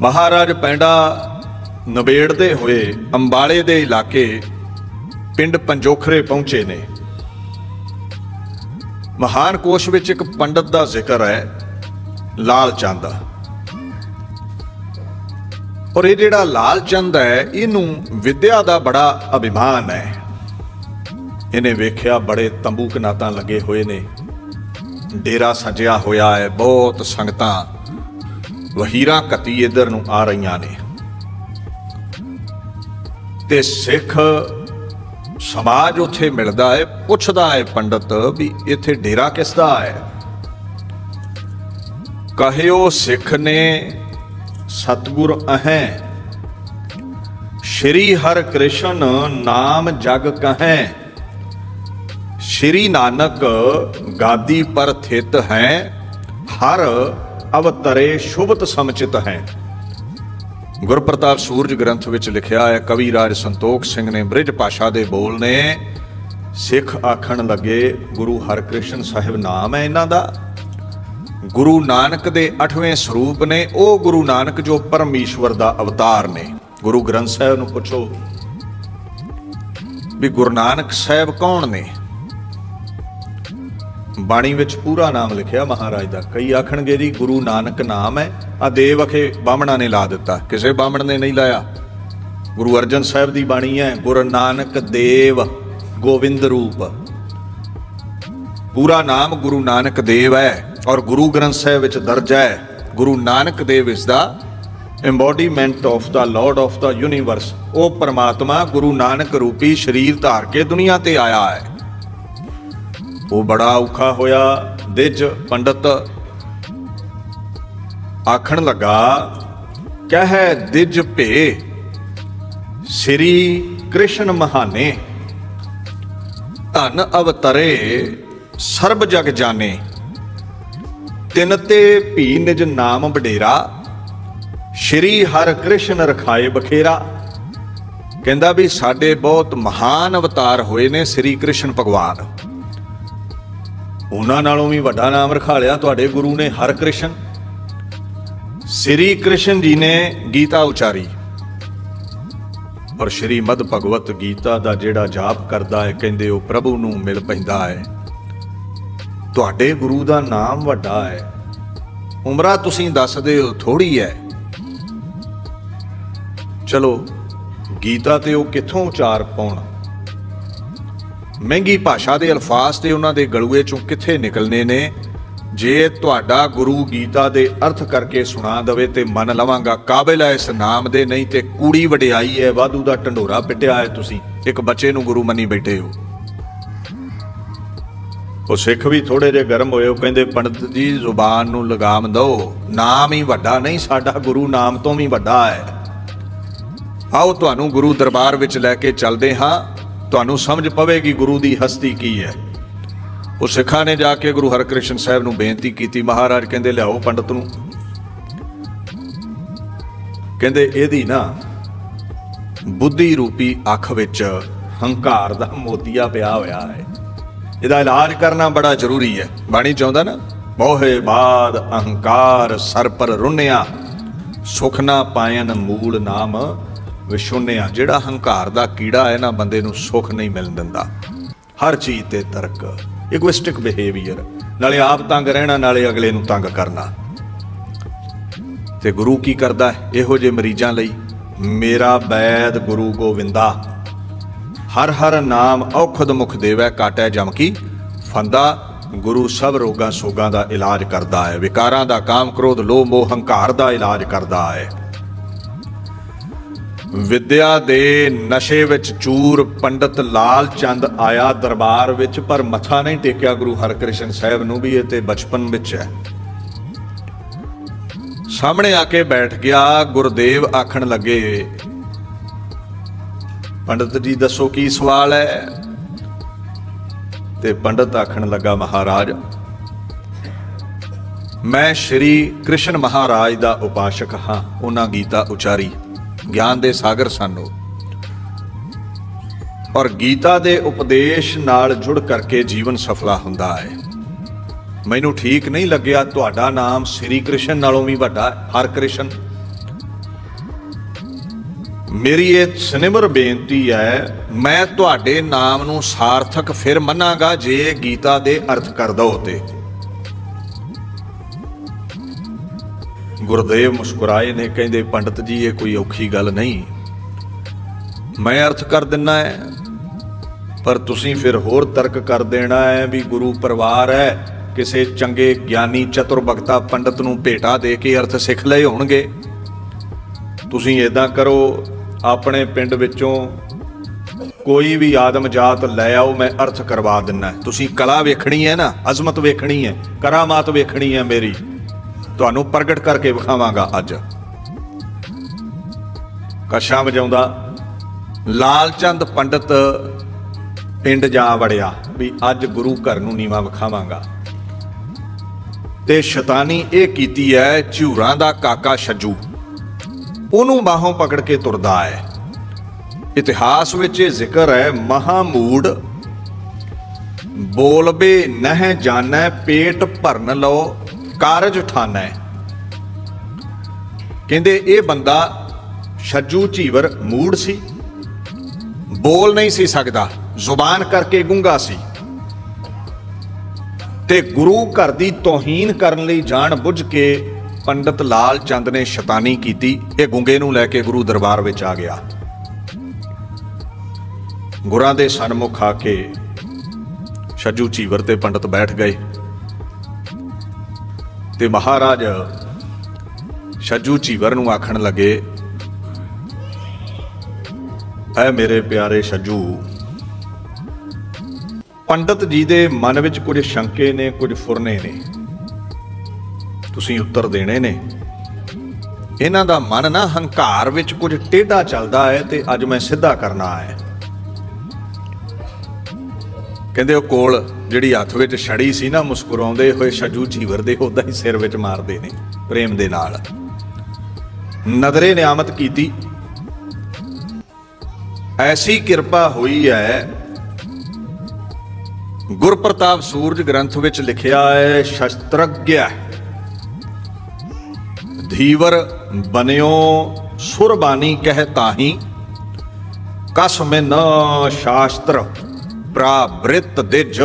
ਮਹਾਰਾਜ ਪੈਂਡਾ ਨਵੇੜਦੇ ਹੋਏ ਅੰਬਾਲੇ ਦੇ ਇਲਾਕੇ ਪਿੰਡ ਪੰਜੋਖਰੇ ਪਹੁੰਚੇ ਨੇ। ਮਹਾਨ ਕੋਸ਼ ਵਿੱਚ ਇੱਕ ਪੰਡਤ ਦਾ ਜ਼ਿਕਰ ਹੈ, ਲਾਲ ਚੰਦ। ਦਾ ਔਰ ਇਹ ਜਿਹੜਾ ਲਾਲ ਚੰਦ ਹੈ, ਇਹਨੂੰ ਵਿਦਿਆ ਦਾ ਬੜਾ ਅਭਿਮਾਨ ਹੈ। ਇਹਨੇ ਵੇਖਿਆ ਬੜੇ ਤੰਬੂ ਕਨਾਤਾਂ ਲੱਗੇ ਹੋਏ ਨੇ। ਡੇਰਾ ਸਜਿਆ ਹੋਇਆ ਹੈ, ਬਹੁਤ ਸੰਗਤਾਂ ਵਹੀਰਾਂ ਕਤੀ ਇਧਰ ਨੂੰ ਆ ਰਹੀਆਂ ਨੇ। ਤੇ ਸਿੱਖ ਸਮਾਜ ਉੱਥੇ ਮਿਲਦਾ ਹੈ, ਪੁੱਛਦਾ ਹੈ ਪੰਡਤ ਵੀ ਇੱਥੇ ਡੇਰਾ ਕਿਸ ਦਾ ਹੈ। ਕਹਿਓ ਸਿੱਖ ਨੇ, ਸਤਗੁਰ ਅਹੈ। ਸ਼੍ਰੀ ਹਰ ਕ੍ਰਿਸ਼ਨ ਨਾਮ ਜਗ ਕਹੈ। ਸ਼੍ਰੀ ਨਾਨਕ ਗਾਦੀ ਪਰ ਥਿਤ ਹੈ, ਹਰ ਅਵਤਰੇ ਸ਼ੁਭਤ ਸਮਚਿਤ ਹੈ। ਗੁਰਪ੍ਰਤਾਪ ਸੂਰਜ ਗ੍ਰੰਥ ਵਿੱਚ ਲਿਖਿਆ ਹੈ, ਕਵੀ ਰਾਜ ਸੰਤੋਖ ਸਿੰਘ ਨੇ ਬ੍ਰਿਜ ਭਾਸ਼ਾ ਦੇ ਬੋਲ ਨੇ, ਸਿੱਖ ਆਖਣ ਲੱਗੇ, ਗੁਰੂ ਹਰਕ੍ਰਿਸ਼ਨ ਸਾਹਿਬ ਨਾਮ ਹੈ ਇਹਨਾਂ ਦਾ। ਗੁਰੂ ਨਾਨਕ ਦੇ 8ਵੇਂ ਸਰੂਪ ਨੇ, ਉਹ ਗੁਰੂ ਨਾਨਕ ਜੋ ਪਰਮੇਸ਼ਵਰ ਦਾ ਅਵਤਾਰ ਨੇ। ਗੁਰੂ ਗ੍ਰੰਥ ਸਾਹਿਬ ਨੂੰ ਪੁੱਛੋ ਵੀ ਗੁਰੂ ਨਾਨਕ ਸਾਹਿਬ ਕੌਣ ਨੇ? ਬਾਣੀ ਵਿੱਚ ਪੂਰਾ ਨਾਮ ਲਿਖਿਆ, ਮਹਾਰਾਜ ਦਾ। ਕਈ ਆਖਣਗੇ ਜੀ, ਗੁਰੂ ਨਾਨਕ ਨਾਮ ਹੈ, ਆ ਦੇਵ ਅਖੇ ਬਾਹਮਣਾ ਨੇ ਲਾ ਦਿੱਤਾ। ਕਿਸੇ ਬਾਹਮਣ ਨੇ ਨਹੀਂ ਲਾਇਆ। ਗੁਰੂ ਅਰਜਨ ਸਾਹਿਬ ਦੀ ਬਾਣੀ ਹੈ, ਗੁਰੂ ਨਾਨਕ ਦੇਵ, ਗੋਵਿੰਦ ਰੂਪ। ਪੂਰਾ ਨਾਮ ਗੁਰੂ ਨਾਨਕ ਦੇਵ ਹੈ ਔਰ ਗੁਰੂ ਗ੍ਰੰਥ ਸਾਹਿਬ ਵਿੱਚ ਦਰਜ ਹੈ, Guru Nanak Dev is the embodiment of the lord of the universe ਉਹ ਪਰਮਾਤਮਾ ਗੁਰੂ ਨਾਨਕ ਰੂਪੀ ਸਰੀਰ ਧਾਰ ਕੇ ਦੁਨੀਆ ਤੇ ਆਇਆ ਹੈ। ਉਹ ਬੜਾ ਔਖਾ ਹੋਇਆ। ਦਿਜ ਪੰਡਤ ਆਖਣ ਲੱਗਾ, ਕਹਿ ਦਿਜ ਭੇ, ਸ੍ਰੀ ਕ੍ਰਿਸ਼ਨ ਮਹਾਨੇ, ਧਨ ਅਵਤਰੇ ਸਰਬ ਜਗ ਜਾਣੇ, ਤਿਨ ਤੇ ਭੀ ਨਿਜ ਨਾਮ ਵਡੇਰਾ, ਸ਼੍ਰੀ ਹਰ ਕ੍ਰਿਸ਼ਨ ਰਖਾਏ ਬਖੇਰਾ। ਕਹਿੰਦਾ ਵੀ ਸਾਡੇ ਬਹੁਤ ਮਹਾਨ ਅਵਤਾਰ ਹੋਏ ਨੇ ਸ੍ਰੀ ਕ੍ਰਿਸ਼ਨ ਭਗਵਾਨ। ਉਹਨਾਂ ਨਾਲੋਂ ਵੀ ਵੱਡਾ ਨਾਮ ਰਖਾ ਲਿਆ ਤੁਹਾਡੇ ਗੁਰੂ ਨੇ ਹਰਿ ਕ੍ਰਿਸ਼ਨ ਸ੍ਰੀ ਕ੍ਰਿਸ਼ਨ ਜੀ ਨੇ ਗੀਤਾ ਉਚਾਰੀ। ਔਰ ਸ਼੍ਰੀਮਦ ਭਗਵਤ ਗੀਤਾ ਦਾ ਜਿਹੜਾ ਜਾਪ ਕਰਦਾ ਹੈ, ਕਹਿੰਦੇ ਉਹ ਪ੍ਰਭੂ ਨੂੰ ਮਿਲ ਪੈਂਦਾ ਹੈ। ਤੁਹਾਡੇ ਗੁਰੂ ਦਾ ਨਾਮ ਵੱਡਾ ਹੈ। ਉਮਰਾ ਤੁਸੀਂ ਦੱਸਦੇ ਹੋ ਥੋੜੀ ਹੈ। ਚਲੋ, ਗੀਤਾ ਤੇ ਉਹ ਕਿੱਥੋਂ ਉਚਾਰ ਪਾਉਣ? ਮਹਿੰਗੀ ਭਾਸ਼ਾ ਦੇ ਅਲਫਾਜ਼ ਤੇ ਉਹਨਾਂ ਦੇ ਗਲੂਏ ਚੋਂ ਕਿੱਥੇ ਨਿਕਲਨੇ ਨੇ? ਜੇ ਤੁਹਾਡਾ ਗੁਰੂ ਗੀਤਾ ਦੇ ਅਰਥ ਕਰਕੇ ਸੁਣਾ ਦਵੇ ਤੇ ਮੰਨ ਲਵਾਂਗਾ, ਕਾਬਿਲ ਹੈ ਇਸ ਨਾਮ ਦੇ, ਨਹੀਂ ਤੇ ਕੂੜੀ ਵਡਿਆਈ ਹੈ, ਵਾਧੂ ਦਾ ਢੰਡੋਰਾ ਪਿੱਟਿਆ ਹੈ ਤੁਸੀਂ। ਇੱਕ ਬੱਚੇ ਨੂੰ ਗੁਰੂ ਮੰਨੀ ਬੈਠੇ ਹੋ। ਉਹ ਸਿੱਖ ਵੀ ਥੋੜੇ ਜਿਹੇ ਗਰਮ ਹੋਏ, ਉਹ ਕਹਿੰਦੇ, ਪੰਡਤ ਜੀ, ਜ਼ੁਬਾਨ ਨੂੰ ਲਗਾਮ ਦਿਓ ਨਾਮ ਹੀ ਵੱਡਾ ਨਹੀਂ, ਸਾਡਾ ਗੁਰੂ ਨਾਮ ਤੋਂ ਵੀ ਵੱਡਾ ਹੈ। ਆਓ, ਤੁਹਾਨੂੰ ਗੁਰੂ ਦਰਬਾਰ ਵਿੱਚ ਲੈ ਕੇ ਚੱਲਦੇ ਹਾਂ। ਤੁਹਾਨੂੰ ਸਮਝ ਪਵੇਗੀ ਗੁਰੂ ਦੀ ਹਸਤੀ ਕੀ ਹੈ। ਉਹ ਸਿੱਖਾਂ ਨੇ ਜਾ ਕੇ ਗੁਰੂ ਹਰਕ੍ਰਿਸ਼ਨ ਸਾਹਿਬ ਨੂੰ ਬੇਨਤੀ ਕੀਤੀ, ਮਹਾਰਾਜ ਕਹਿੰਦੇ, ਲਿਆਓ ਪੰਡਤ ਨੂੰ। ਕਹਿੰਦੇ, ਇਹਦੀ ਨਾ ਬੁੱਧੀ ਰੂਪੀ ਅੱਖ ਵਿੱਚ ਹੰਕਾਰ ਦਾ ਮੋਤੀਆ ਪਿਆ ਹੋਇਆ ਹੈ। ਇਹਦਾ ਇਲਾਜ ਕਰਨਾ ਬੜਾ ਜ਼ਰੂਰੀ ਹੈ। ਬਾਣੀ ਚਾਹੁੰਦਾ ਨਾ, ਮੋਹੇ ਬਾਦ ਅਹੰਕਾਰ ਸਰ ਪਰ ਰੁੰਨਿਆ, ਸੁਖ ਨਾ ਪਾਇਨ ਮੂਲ ਨਾਮ ਵਿਸ਼ੁੰਨਿਆ ਜਿਹੜਾ ਹੰਕਾਰ ਦਾ ਕੀੜਾ ਹੈ ਨਾ ਬੰਦੇ ਨੂੰ ਸੁੱਖ ਨਹੀਂ ਮਿਲਣ ਦਿੰਦਾ। ਹਰ ਚੀਜ਼ ਤੇ ਤਰਕ ਇਗੋਇਸਟਿਕ ਬਿਹੇਵੀਅਰ ਨਾਲੇ ਆਪ ਤੰਗ ਰਹਿਣਾ, ਨਾਲੇ ਅਗਲੇ ਨੂੰ ਤੰਗ ਕਰਨਾ। ਤੇ ਗੁਰੂ ਕੀ ਕਰਦਾ ਇਹੋ ਜਿਹੇ ਮਰੀਜ਼ਾਂ ਲਈ ਮੇਰਾ ਬੈਦ ਗੁਰੂ ਗੋਵਿੰਦਾ। ਹਰ ਹਰ ਨਾਮ ਔਖਦ ਮੁਖ ਦੇਵੈ, ਕਾਟੈ ਜਮ ਕੀ। ਫੰਦਾ ਗੁਰੂ ਸਭ ਰੋਗਾਂ ਸੋਗਾਂ ਦਾ ਇਲਾਜ ਕਰਦਾ ਹੈ। ਵਿਕਾਰਾਂ ਦਾ ਕਾਮ ਕ੍ਰੋਧ, ਲੋਭ ਮੋਹ, ਹੰਕਾਰ ਦਾ ਇਲਾਜ ਕਰਦਾ ਹੈ। ਵਿਦਿਆ ਦੇ ਨਸ਼ੇ ਵਿੱਚ ਚੂਰ ਪੰਡਤ ਲਾਲ ਚੰਦ ਆਇਆ ਦਰਬਾਰ ਵਿੱਚ, ਪਰ ਮੱਥਾ ਨਹੀਂ ਟੇਕਿਆ ਗੁਰੂ ਹਰਕ੍ਰਿਸ਼ਨ ਸਾਹਿਬ ਨੂੰ ਵੀ, ਇਹ ਤੇ ਬਚਪਨ ਵਿੱਚ ਹੈ। ਸਾਹਮਣੇ ਆ ਕੇ ਬੈਠ ਗਿਆ, ਗੁਰਦੇਵ ਆਖਣ ਲੱਗੇ, ਪੰਡਤ ਜੀ ਦੱਸੋ ਕੀ ਸਵਾਲ ਹੈ? ਤੇ ਪੰਡਤ ਆਖਣ ਲੱਗਾ, ਮਹਾਰਾਜ, ਮੈਂ ਸ਼੍ਰੀ ਕ੍ਰਿਸ਼ਨ ਮਹਾਰਾਜ ਦਾ ਉਪਾਸ਼ਕ ਹਾਂ, ਉਹਨਾਂ ਗੀਤਾ ਉਚਾਰੀ। ਗਿਆਨ ਦੇ ਸਾਗਰ ਸਨ। ਉਹ ਔਰ ਗੀਤਾ ਦੇ ਉਪਦੇਸ਼ ਨਾਲ ਜੁੜ ਕਰਕੇ ਜੀਵਨ ਸਫਲਾ ਹੁੰਦਾ ਹੈ। ਮੈਨੂੰ ਠੀਕ ਨਹੀਂ ਲੱਗਿਆ, ਤੁਹਾਡਾ ਨਾਮ ਸ੍ਰੀ ਕ੍ਰਿਸ਼ਨ ਨਾਲੋਂ ਵੀ ਵੱਡਾ, ਹਰ ਕ੍ਰਿਸ਼ਨ। ਮੇਰੀ ਇਹ ਸਨਿਮਰ ਬੇਨਤੀ ਹੈ, ਮੈਂ ਤੁਹਾਡੇ ਨਾਮ ਨੂੰ ਸਾਰਥਕ ਫਿਰ ਮੰਨਾਂਗਾ, ਜੇ ਗੀਤਾ ਦੇ ਅਰਥ ਕਰ ਦੋ ਤੇ। ਗੁਰਦੇਵ ਮੁਸਕਰਾਏ ਨੇ ਕਹਿੰਦੇ, ਪੰਡਤ ਜੀ, ਇਹ ਕੋਈ ਔਖੀ ਗੱਲ ਨਹੀਂ। ਮੈਂ ਅਰਥ ਕਰ ਦਿੰਨਾ ਹੈ ਪਰ ਤੁਸੀਂ ਫਿਰ ਹੋਰ ਤਰਕ ਕਰ ਦੇਣਾ ਹੈ ਵੀ ਗੁਰੂ ਪਰਿਵਾਰ ਹੈ ਕਿਸੇ ਚੰਗੇ ਗਿਆਨੀ ਚਤੁਰ ਬਖਤਾ ਪੰਡਤ ਨੂੰ ਭੇਟਾ ਦੇ ਕੇ ਅਰਥ ਸਿੱਖ ਲਏ ਹੋਣਗੇ। ਤੁਸੀਂ ਇਦਾਂ ਕਰੋ, ਆਪਣੇ ਪਿੰਡ ਵਿੱਚੋਂ ਕੋਈ ਵੀ ਆਦਮ ਜਾਤ ਲੈ ਆਓ, ਮੈਂ ਅਰਥ ਕਰਵਾ ਦਿੰਨਾ ਤੁਸੀਂ ਕਲਾ ਵੇਖਣੀ ਹੈ ਨਾ, ਅਜ਼ਮਤ ਵੇਖਣੀ ਹੈ ਕਰਾਮਾਤ ਵੇਖਣੀ ਹੈ ਮੇਰੀ। ਤੁਹਾਨੂੰ ਪ੍ਰਗਟ ਕਰਕੇ ਵਿਖਾਵਾਂਗਾ ਅੱਜ। ਕਸ਼ਾ ਵਜਾਉਂਦਾ, ਲਾਲਚੰਦ ਪੰਡਤ ਪਿੰਡ ਜਾ ਵੜਿਆ, ਵੀ ਅੱਜ ਗੁਰੂ ਘਰ ਨੂੰ ਨੀਵਾ ਵਿਖਾਵਾਂਗਾ। ਤੇ ਸ਼ੈਤਾਨੀ ਇਹ ਕੀਤੀ ਹੈ ਝੂਰਾਂ ਦਾ ਕਾਕਾ ਛੱਜੂ। ਉਹਨੂੰ ਬਾਹੋਂ ਪਕੜ ਕੇ ਤੁਰਦਾ ਹੈ ਇਤਿਹਾਸ ਵਿੱਚ ਇਹ ਜ਼ਿਕਰ ਹੈ ਮਹਾਮੂੜ, ਬੋਲਬੇ ਨਹਿ ਜਾਣੈ, ਪੇਟ ਭਰਨ ਲਓ। ਕਾਰਜ ਠਾਨੈ ਕਹਿੰਦੇ, ਇਹ ਬੰਦਾ ਛੱਜੂ ਝੀਵਰ ਮੂੜ ਸੀ, ਬੋਲ ਨਹੀਂ ਸੀ ਸਕਦਾ, ਜ਼ੁਬਾਨ ਕਰਕੇ ਗੁੰਗਾ ਸੀ। ਤੇ ਗੁਰੂ ਘਰ ਦੀ ਤੋਹੀਨ ਕਰਨ ਲਈ ਜਾਣ ਬੁੱਝ ਕੇ ਪੰਡਤ ਲਾਲ ਚੰਦ ਨੇ ਸ਼ੈਤਾਨੀ ਕੀਤੀ, ਇਹ ਗੁੰਗੇ ਨੂੰ ਲੈ ਕੇ ਗੁਰੂ ਦਰਬਾਰ ਵਿੱਚ ਆ ਗਿਆ। ਗੁਰਾਂ ਦੇ ਸਨਮੁਖ ਆ ਕੇ ਛੱਜੂ ਝੀਵਰ ਤੇ ਪੰਡਤ ਬੈਠ ਗਏ। ਤੇ ਮਹਾਰਾਜ ਛੱਜੂ ਚੀਵਰ ਨੂੰ ਆਖਣ ਲੱਗੇ, ਐ ਮੇਰੇ ਪਿਆਰੇ ਛੱਜੂ, ਪੰਡਤ ਜੀ ਦੇ ਮਨ ਵਿੱਚ ਕੁਝ ਸ਼ੰਕੇ ਨੇ, ਕੁਝ ਫੁਰਨੇ ਨੇ। ਤੁਸੀਂ ਉੱਤਰ ਦੇਣੇ ਨੇ। ਇਹਨਾਂ ਦਾ ਮਨ ਨਾ ਹੰਕਾਰ ਵਿੱਚ ਕੁਝ ਟੇਢਾ ਚੱਲਦਾ ਹੈ ਤੇ ਅੱਜ ਮੈਂ ਸਿੱਧਾ ਕਰਨਾ ਹੈ। ਕਹਿੰਦੇ ਉਹ ਕੋਲ ਜਿਹੜੀ ਹੱਥ ਵਿੱਚ ਛੜੀ ਸੀ ਨਾ, ਮੁਸਕਰਾਉਂਦੇ ਹੋਏ ਛਜੂ ਜੀਵਰ ਦੇ ਉਹਦਾ ਹੀ ਸਿਰ ਵਿੱਚ ਮਾਰਦੇ ਨੇ ਪ੍ਰੇਮ ਦੇ ਨਾਲ। ਨਦਰੇ ਨਿਆਮਤ ਕੀਤੀ। ਐਸੀ ਕਿਰਪਾ ਹੋਈ ਹੈ ਗੁਰਪ੍ਰਤਾਪ ਸੂਰਜ ਗ੍ਰੰਥ ਵਿੱਚ ਲਿਖਿਆ ਹੈ ਸ਼ਸਤਰਗ੍ਯ। ਧੀਵਰ ਬਨਿਓ ਸੁਰਬਾਨੀ ਕਹਿ ਤਾਹੀ ਕਸ ਮੈਂ ਨ ਸ਼ਾਸਤਰ। ਪ੍ਰਾਬ੍ਰਿਤ ਦਿਜ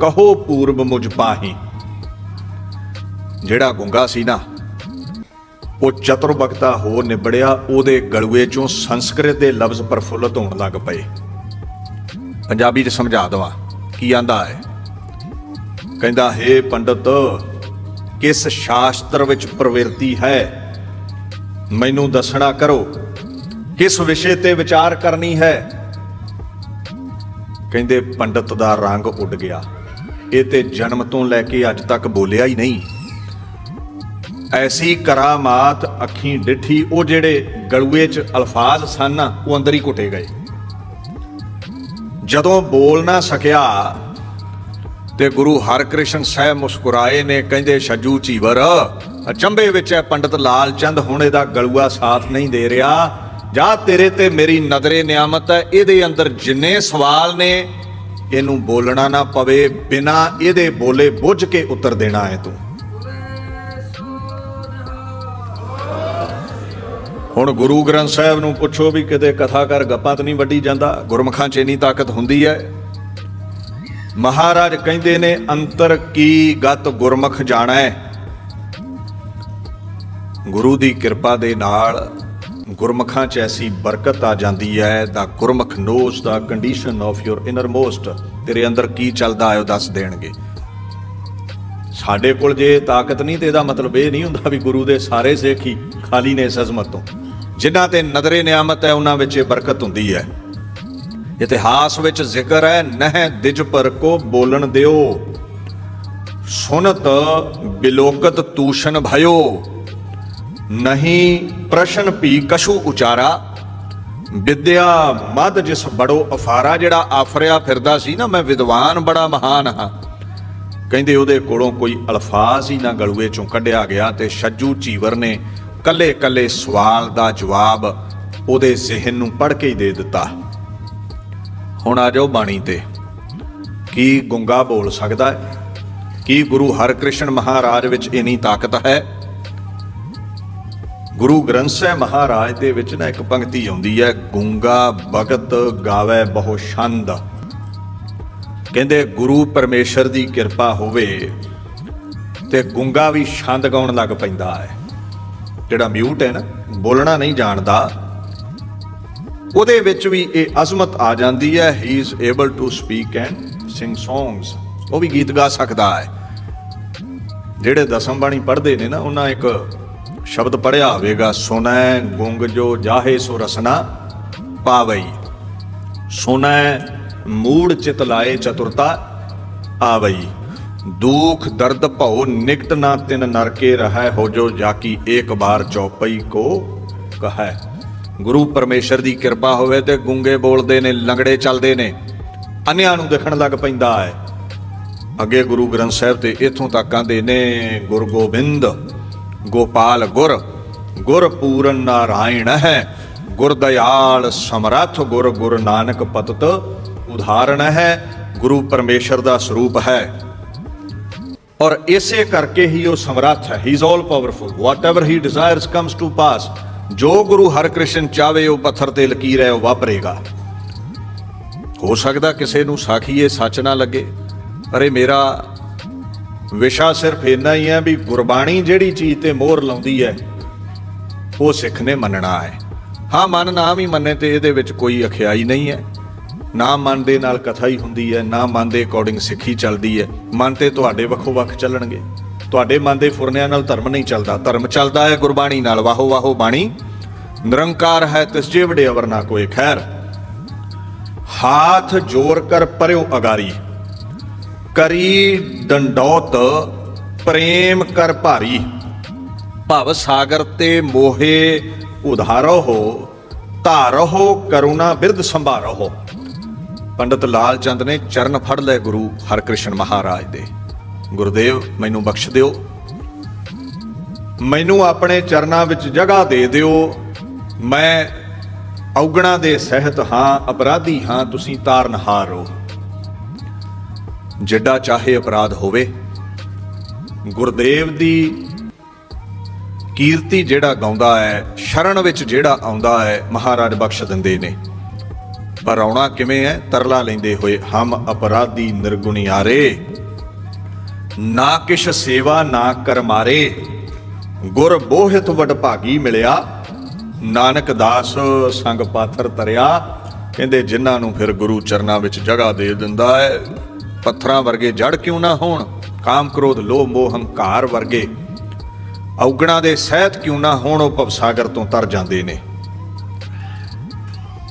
ਕਹੋ ਪੂਰਬ ਮੁਝ ਪਾਹੀ। ਜਿਹੜਾ ਗੁੰਗਾ ਸੀ ਨਾ, ਉਹ ਚਤੁਰ ਬਖਤਾ ਹੋ ਨਿਬੜਿਆ, ਉਹਦੇ ਗਲੂਏ ਚੋਂ ਸੰਸਕ੍ਰਿਤ ਦੇ ਲਫ਼ਜ਼ ਪ੍ਰਫੁੱਲਤ ਹੋਣ ਲੱਗ ਪਏ। ਪੰਜਾਬੀ ਚ ਸਮਝਾ ਦਵਾਂ, ਕੀ ਆਂਦਾ ਹੈ? ਕਹਿੰਦਾ, ਹੇ ਪੰਡਤ, ਕਿਸ ਸ਼ਾਸਤਰ ਵਿੱਚ ਪ੍ਰਵਿਰਤੀ ਹੈ? ਮੈਨੂੰ ਦੱਸਣਾ ਕਰੋ, ਕਿਸ ਵਿਸ਼ੇ ਤੇ ਵਿਚਾਰ ਕਰਨੀ ਹੈ? ਕਹਿੰਦੇ ਪੰਡਤ ਦਾ ਰੰਗ ਉੱਡ ਗਿਆ। ਇਹ ਤੇ ਜਨਮ ਤੋਂ ਲੈ ਕੇ ਅੱਜ ਤੱਕ ਬੋਲਿਆ ਹੀ ਨਹੀਂ। ਐਸੀ ਕਰਾਮਾਤ ਅੱਖੀਂ ਡਿੱਠੀ, ਉਹ ਜਿਹੜੇ ਗਲੂਏ 'ਚ ਅਲਫਾਜ਼ ਸਨ, ਉਹ ਅੰਦਰ ਹੀ ਘੁੱਟੇ ਗਏ। ਜਦੋਂ ਬੋਲ ਨਾ ਸਕਿਆ ਤੇ ਗੁਰੂ ਹਰਕ੍ਰਿਸ਼ਨ ਸਾਹਿਬ ਮੁਸਕਰਾਏ ਨੇ, ਕਹਿੰਦੇ, ਛੱਜੂ ਚੀਵਰ ਅਚੰਬੇ ਵਿੱਚ ਹੈ ਪੰਡਤ ਲਾਲ ਚੰਦ, ਹੁਣ ਇਹਦਾ ਗਲੂਆ ਸਾਥ ਨਹੀਂ ਦੇ ਰਿਹਾ। ਜਾ ਤੇਰੇ ਤੇ ਮੇਰੀ ਨਜ਼ਰੇ ਨਿਆਮਤ ਹੈ, ਇਹਦੇ ਅੰਦਰ ਜਿੰਨੇ ਸਵਾਲ ਨੇ, ਇਹਨੂੰ ਬੋਲਣਾ ਨਾ ਪਵੇ, ਬਿਨਾ ਇਹਦੇ ਬੋਲੇ ਬੁੱਝ ਕੇ ਉੱਤਰ ਦੇਣਾ ਹੈ ਤੂੰ। ਹੁਣ ਗੁਰੂ ਗ੍ਰੰਥ ਸਾਹਿਬ ਨੂੰ ਪੁੱਛੋ ਵੀ ਕਿਤੇ ਕਥਾ ਕਰ ਗੱਪਾਂ ਤਾਂ ਨਹੀਂ ਵੱਢੀ ਜਾਂਦਾ, ਗੁਰਮਖਾਂ 'ਚ ਇੰਨੀ ਤਾਕਤ ਹੁੰਦੀ ਹੈ। ਮਹਾਰਾਜ ਕਹਿੰਦੇ ਨੇ, ਅੰਤਰ ਕੀ ਗਤ ਗੁਰਮੁਖ ਹੈ ਗੁਰੂ ਦੀ ਕਿਰਪਾ ਦੇ ਨਾਲ ਗੁਰਮਖਾਂ 'ਚ ਐਸੀ ਬਰਕਤ ਆ ਜਾਂਦੀ ਹੈ the gurmukh knows the condition of your inner ਤੇਰੇ ਅੰਦਰ ਕੀ ਚੱਲਦਾ ਹੈ ਉਹ ਦੱਸ ਦੇਣਗੇ। ਸਾਡੇ ਕੋਲ ਜੇ ਤਾਕਤ ਨਹੀਂ ਤੇ ਇਹਦਾ ਮਤਲਬ ਇਹ ਨਹੀਂ ਹੁੰਦਾ ਵੀ ਗੁਰੂ ਦੇ ਸਾਰੇ ਸਿੱਖ ਹੀ ਖਾਲੀ ਨੇ ਇਸ ਅਜ਼ਮਤ ਤੋਂ। ਜਿਨ੍ਹਾਂ ਤੇ ਨਜ਼ਰੇ ਨਿਆਮਤ ਹੈ, ਉਹਨਾਂ ਵਿੱਚ ਇਹ ਬਰਕਤ ਹੁੰਦੀ ਹੈ। ਇਤਿਹਾਸ ਵਿੱਚ ਜ਼ਿਕਰ ਹੈ, ਨਹਿ ਦਿਜ ਪਰ ਕੋ ਬੋਲਣ ਦਿਓ। ਸੁਨਤ ਬਿਲੋਕਤ ਤੂਸ਼ਨ ਭਇਓ। ਨਹੀਂ ਪ੍ਰਸ਼ਨ ਭੀ ਕਸ਼ੂ ਉਚਾਰਾ। ਵਿਦਿਆ ਮਦ ਜਿਸ ਬੜੋ ਅਫਾਰਾ, ਜਿਹੜਾ ਆਫਰਿਆ ਫਿਰਦਾ ਸੀ ਨਾ, ਮੈਂ ਵਿਦਵਾਨ ਬੜਾ ਮਹਾਨ ਹਾਂ। ਕਹਿੰਦੇ ਉਹਦੇ ਕੋਲੋਂ ਕੋਈ ਅਲਫਾਜ਼ ਹੀ ਨਾ ਗਲੂਏ ਚੋਂ ਕੱਢਿਆ ਗਿਆ ਤੇ ਛੱਜੂ ਚੀਵਰ ਨੇ ਕੱਲੇ ਕੱਲੇ ਸਵਾਲ ਦਾ ਜਵਾਬ ਉਹਦੇ ਜ਼ਿਹਨ ਨੂੰ ਪੜ੍ਹ ਕੇ ਹੀ ਦੇ ਦਿੱਤਾ। ਹੁਣ ਆ ਜਾਓ ਬਾਣੀ ਤੇ। ਕੀ ਗੁੰਗਾ ਬੋਲ ਸਕਦਾ ਹੈ? ਕੀ ਗੁਰੂ ਹਰਕ੍ਰਿਸ਼ਨ ਮਹਾਰਾਜ ਵਿੱਚ ਇਨੀ ਤਾਕਤ ਹੈ? ਗੁਰੂ ਗ੍ਰੰਥ ਸਾਹਿਬ ਮਹਾਰਾਜ ਦੇ ਵਿੱਚ ਨਾ ਇੱਕ ਪੰਕਤੀ ਆਉਂਦੀ ਹੈ, ਗੁੰਗਾ ਭਗਤ ਗਾਵੇ ਬਹੁ ਛੰਦ। ਕਹਿੰਦੇ, ਗੁਰੂ ਪਰਮੇਸ਼ਰ ਦੀ ਕਿਰਪਾ ਹੋਵੇ ਤੇ ਗੁੰਗਾ ਵੀ ਛੰਦ ਗਾਉਣ ਲੱਗ ਪੈਂਦਾ ਹੈ। ਜਿਹੜਾ ਮਿਊਟ ਹੈ ਨਾ, ਬੋਲਣਾ ਨਹੀਂ ਜਾਣਦਾ। ਉਹਦੇ ਵਿੱਚ ਵੀ ਇਹ ਅਜ਼ਮਤ ਆ ਜਾਂਦੀ ਹੈ he is able to speak and sing songs ਉਹ ਵੀ ਗੀਤ ਗਾ ਸਕਦਾ ਹੈ। ਜਿਹੜੇ ਦਸਮ ਬਾਣੀ ਪੜ੍ਹਦੇ ਨੇ ਨਾ, ਉਹਨਾਂ ਇੱਕ ਸ਼ਬਦ ਪੜਿਆ ਹੋਵੇਗਾ ਸੁਨੈ ਗੁੰਗ ਜੋ ਜਾਹੇ ਸੋ ਰਸਨਾ ਪਾਵਈ। ਸੁਣੈ ਮੂੜ ਚਿਤ ਲਾਏ ਚਤੁਰਤਾ ਆਵਈ। ਦੁਖ ਦਰਦ ਭਉ ਨਿਕਟ ਨਾ ਤਿਨ ਨਰਕੇ ਰਹੈ, ਹੋ ਜੋ ਜਾਕੀ ਏਕ ਬਾਰ ਚੌਪਈ ਕੋ ਕਹੈ। ਗੁਰੂ ਪਰਮੇਸ਼ਰ ਦੀ ਕਿਰਪਾ ਹੋਵੇ ਤੇ ਗੁੰਗੇ ਬੋਲਦੇ ਨੇ, ਲੰਗੜੇ ਚੱਲਦੇ ਨੇ, ਅੰਨਿਆਂ ਨੂੰ ਦਿਖਣ ਲੱਗ ਪੈਂਦਾ ਹੈ। ਅੱਗੇ ਗੁਰੂ ਗ੍ਰੰਥ ਸਾਹਿਬ ਤੇ ਇਥੋਂ ਤੱਕ ਆਂਦੇ ਨੇ, ਗੁਰ ਗੋਬਿੰਦ ਗੋਪਾਲ ਗੁਰ ਗੁਰ ਪੂਰਨ ਨਾਰਾਇਣ ਹੈ। ਗੁਰਦਿਆਲ ਸਮਰੱਥ ਗੁਰ ਗੁਰ ਨਾਨਕ ਪਤਤ ਉਦਾਹਰਣ ਹੈ। ਗੁਰੂ ਪਰਮੇਸ਼ਰ ਦਾ ਸਰੂਪ ਹੈ। ਔਰ ਇਸੇ ਕਰਕੇ ਹੀ ਉਹ ਸਮਰੱਥ ਹੈ। He is all powerful whatever he desires comes to pass ਜੋ ਗੁਰੂ ਹਰਕ੍ਰਿਸ਼ਨ ਚਾਵੇ ਉਹ ਪੱਥਰ ਤੇ ਲਕੀਰ ਹੈ, ਉਹ ਵਾਪਰੇਗਾ। ਹੋ ਸਕਦਾ ਕਿਸੇ ਨੂੰ ਸਾਖੀਏ ਸੱਚ ਨਾ ਲੱਗੇ, ਪਰ ਇਹ ਮੇਰਾ ਵਿਸ਼ਾ ਸਿਰਫ ਇੰਨਾ ਹੀ ਹੈ ਵੀ ਗੁਰਬਾਣੀ ਜਿਹੜੀ ਚੀਜ਼ ਤੇ ਮੋਹਰ ਲਾਉਂਦੀ ਹੈ, ਉਹ ਸਿੱਖ ਨੇ ਮੰਨਣਾ ਹੈ। ਹਾਂ, ਮਨ ਨਾ ਵੀ ਮੰਨੇ ਤੇ ਇਹਦੇ ਵਿੱਚ ਕੋਈ ਅਖਿਆਈ ਨਹੀਂ ਹੈ। ਨਾ ਮਨ ਦੇ ਨਾਲ ਕਥਾ ਹੀ ਹੁੰਦੀ ਹੈ, ਨਾ ਮਨ ਦੇ ਅਕੋਰਡਿੰਗ ਸਿੱਖੀ ਚੱਲਦੀ ਹੈ। ਮਨ ਤੇ ਤੁਹਾਡੇ ਵੱਖੋ ਵੱਖ ਚੱਲਣਗੇ। ਤੁਹਾਡੇ ਮਨ ਦੇ ਫੁਰਨਿਆਂ ਨਾਲ ਧਰਮ ਨਹੀਂ ਚੱਲਦਾ। ਧਰਮ ਚੱਲਦਾ ਹੈ ਗੁਰਬਾਣੀ ਨਾਲ। ਵਾਹੋ ਵਾਹੋ ਬਾਣੀ। ਨਿਰੰਕਾਰ ਹੈ ਤਿਸ ਜੇ ਵਡੇ ਨਾ ਕੋਈ ਖੈਰ। ਹਾਥ ਜੋਰ ਕਰ ਪਰਿਓ ਅਗਾਰੀ। ਕਰੀ ਡੰਡੌਤ ਪ੍ਰੇਮ ਕਰ ਭਾਰੀ। ਭਵ ਸਾਗਰ ਤੇ ਮੋਹੇ ਉਧਾਰੋ ਹੋ ਧਾਰੋ ਕਰੁਣਾ ਬਿਰਧ ਸੰਭਾਰੋ ਪੰਡਤ ਲਾਲ ਚੰਦ ਨੇ ਚਰਨ ਫੜ ਲਏ ਗੁਰੂ ਹਰਕ੍ਰਿਸ਼ਨ ਮਹਾਰਾਜ ਦੇ। ਗੁਰਦੇਵ, ਮੈਨੂੰ ਬਖਸ਼ ਦਿਓ। ਮੈਨੂੰ ਆਪਣੇ ਚਰਨਾਂ ਵਿੱਚ ਜਗ੍ਹਾ ਦੇ ਦਿਓ। ਮੈਂ ਔਗਣਾ ਦੇ ਸਹਿਤ ਹਾਂ, ਅਪਰਾਧੀ ਹਾਂ, ਤੁਸੀਂ ਤਾਰਨਹਾਰ ਹੋ ਜਿੱਡਾ ਚਾਹੇ ਅਪਰਾਧ ਹੋਵੇ, ਗੁਰਦੇਵ ਦੀ ਕੀਰਤੀ ਜਿਹੜਾ ਗਾਉਂਦਾ ਹੈ, ਸ਼ਰਨ ਵਿੱਚ ਜਿਹੜਾ ਆਉਂਦਾ ਹੈ, ਮਹਾਰਾਜ ਬਖਸ਼ ਦਿੰਦੇ ਨੇ। ਪਰ ਆਉਣਾ ਕਿਵੇਂ ਹੈ? ਤਰਲਾ ਲੈਂਦੇ ਹੋਏ, ਹਮ ਅਪਰਾਧੀ ਨਿਰਗੁਣਿਆਰੇ ਨਾ ਕਿਛ ਸੇਵਾ ਨਾ ਕਰ ਮਾਰੇ, ਗੁਰ ਬੋਹਿਤ ਵਡ ਭਾਗੀ ਮਿਲਿਆ, ਨਾਨਕ ਦਾਸ ਸੰਗ ਪਾਥਰ ਤਰਿਆ। ਕਹਿੰਦੇ ਜਿਨ੍ਹਾਂ ਨੂੰ ਫਿਰ ਗੁਰੂ ਚਰਨਾਂ ਵਿੱਚ ਜਗ੍ਹਾ ਦੇ ਦਿੰਦਾ ਹੈ ਪੱਥਰਾਂ ਵਰਗੇ ਜੜ ਕਿਉਂ ਨਾ ਹੋਣ? ਕਾਮ ਕ੍ਰੋਧ, ਲੋਭ, ਮੋਹ, ਹੰਕਾਰ ਵਰਗੇ ਔਗਣਾ ਦੇ ਸਹਿਤ ਕਿਉਂ ਨਾ ਹੋਣ, ਉਹ ਭਵਸਾਗਰ ਤੋਂ ਤਰ ਜਾਂਦੇ ਨੇ।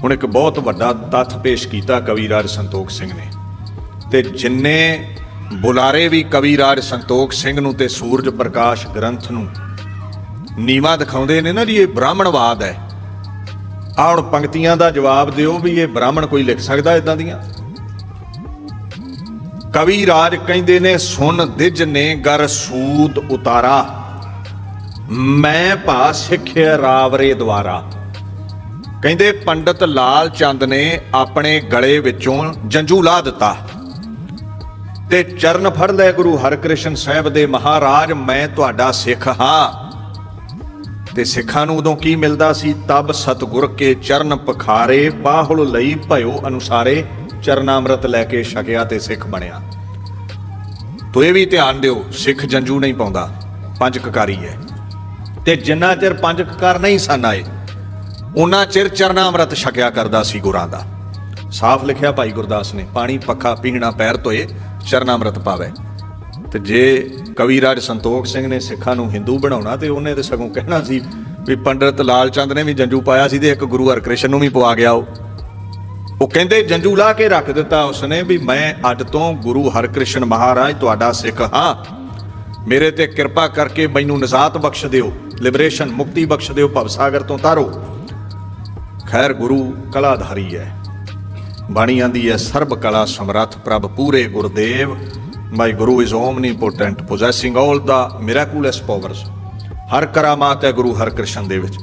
ਹੁਣ ਇੱਕ ਬਹੁਤ ਵੱਡਾ ਤੱਥ ਪੇਸ਼ ਕੀਤਾ ਕਵੀ ਰਾਜ ਸੰਤੋਖ ਸਿੰਘ ਨੇ ਤੇ ਜਿੰਨੇ ਬੁਲਾਰੇ ਵੀ ਕਵੀ ਰਾਜ ਸੰਤੋਖ ਸਿੰਘ ਨੂੰ ਤੇ ਸੂਰਜ ਪ੍ਰਕਾਸ਼ ਗ੍ਰੰਥ ਨੂੰ ਨੀਵਾ ਦਿਖਾਉਂਦੇ ਨੇ ਨਾ ਜੀ, ਇਹ ਬ੍ਰਾਹਮਣਵਾਦ ਹੈ। ਆਉਣ ਹੁਣ ਪੰਕਤੀਆਂ ਦਾ ਜਵਾਬ ਦਿਓ ਵੀ ਇਹ ਬ੍ਰਾਹਮਣ ਕੋਈ ਲਿਖ ਸਕਦਾ ਇਦਾਂ ਦੀਆਂ? ਕਵੀ ਰਾਜ ਕਹਿੰਦੇ ਨੇ, ਸੁਣ ਦਿਜ ਨੇ ਗਰ ਸੂਦ ਉਤਾਰਾ। ਮੈਂ ਭਾ ਸਿੱਖਿਆ ਰਾਵਰੇ ਦੁਆਰਾ। ਕਹਿੰਦੇ, ਪੰਡਤ ਲਾਲ ਚੰਦ ਨੇ ਆਪਣੇ ਗਲੇ ਵਿੱਚੋਂ ਜੰਜੂ ਲਾ ਦਿੱਤਾ। ਤੇ ਚਰਨ ਫੜ ਲੈ ਗੁਰੂ ਹਰਕ੍ਰਿਸ਼ਨ ਸਾਹਿਬ ਦੇ, ਮਹਾਰਾਜ, ਮੈਂ ਤੁਹਾਡਾ ਸਿੱਖ ਹਾਂ। ਤੇ ਸਿੱਖਾਂ ਨੂੰ ਉਦੋਂ ਕੀ ਮਿਲਦਾ ਸੀ? ਤਬ ਸਤਗੁਰ ਕੇ ਚਰਨ ਪਖਾਰੇ, ਬਾਹੁਲ ਲਈ ਭਇਓ ਅਨੁਸਾਰੇ। ਚਰਨਾਮ੍ਰਿਤ ਲੈ ਕੇ ਛਕਿਆ ਤੇ ਸਿੱਖ ਬਣਿਆ। ਤੋ ਇਹ ਵੀ ਧਿਆਨ ਦਿਓ, ਸਿੱਖ ਜੰਜੂ ਨਹੀਂ ਪਾਉਂਦਾ। ਪੰਜ ਕਕਾਰੀ ਹੈ ਤੇ ਜਿੰਨਾ ਚਿਰ ਪੰਜ ਕਕਾਰ ਨਹੀਂ ਸਨ ਆਏ, ਉਹਨਾਂ ਚਿਰ ਚਰਨਾਮ੍ਰਿਤ ਛਕਿਆ ਕਰਦਾ ਸੀ ਗੁਰਾਂ ਦਾ। ਸਾਫ਼ ਲਿਖਿਆ ਭਾਈ ਗੁਰਦਾਸ ਨੇ, ਪਾਣੀ, ਪੱਖਾ ਪੀਣਾ ਪੈਰ ਧੋਏ, ਚਰਨਾਮ੍ਰਿਤ ਪਾਵੇ। ਤੇ ਜੇ ਕਵੀ ਰਾਜ ਸੰਤੋਖ ਸਿੰਘ ਨੇ ਸਿੱਖਾਂ ਨੂੰ ਹਿੰਦੂ ਬਣਾਉਣਾ ਤੇ ਉਹਨੇ ਤੇ ਸਗੋਂ ਕਹਿਣਾ ਸੀ ਵੀ ਪੰਡਤ ਲਾਲ ਚੰਦ ਨੇ ਵੀ ਜੰਜੂ ਪਾਇਆ ਸੀ ਤੇ ਇੱਕ ਗੁਰੂ ਹਰਕ੍ਰਿਸ਼ਨ ਨੂੰ ਵੀ ਪਵਾ ਗਿਆ ਉਹ ਉਹ ਕਹਿੰਦੇ, ਜੰਜੂ ਲਾ ਕੇ ਰੱਖ ਦਿੱਤਾ ਉਸਨੇ ਵੀ ਮੈਂ ਅੱਜ ਤੋਂ ਗੁਰੂ ਹਰਕ੍ਰਿਸ਼ਨ ਮਹਾਰਾਜ ਤੁਹਾਡਾ ਸਿੱਖ ਹਾਂ। ਮੇਰੇ ਤੇ ਕਿਰਪਾ ਕਰਕੇ ਮੈਨੂੰ ਨਜ਼ਾਤ ਬਖਸ਼ ਦਿਓ, ਲਿਬਰੇਸ਼ਨ ਮੁਕਤੀ ਬਖਸ਼ ਦਿਓ, ਭਵ ਸਾਗਰ ਤੋਂ ਤਾਰੋ। ਖੈਰ ਗੁਰੂ ਕਲਾਧਾਰੀ ਹੈ ਬਾਣੀ ਆਂਦੀ ਹੈ ਸਰਬ ਕਲਾ ਸਮਰੱਥ ਪ੍ਰਭ ਪੂਰੇ Gurdev. My guru is omnipotent possessing all the miraculous powers ਹਰ ਕਰਾਮਾਤ ਹੈ ਗੁਰੂ ਹਰਕ੍ਰਿਸ਼ਨ ਦੇ ਵਿੱਚ।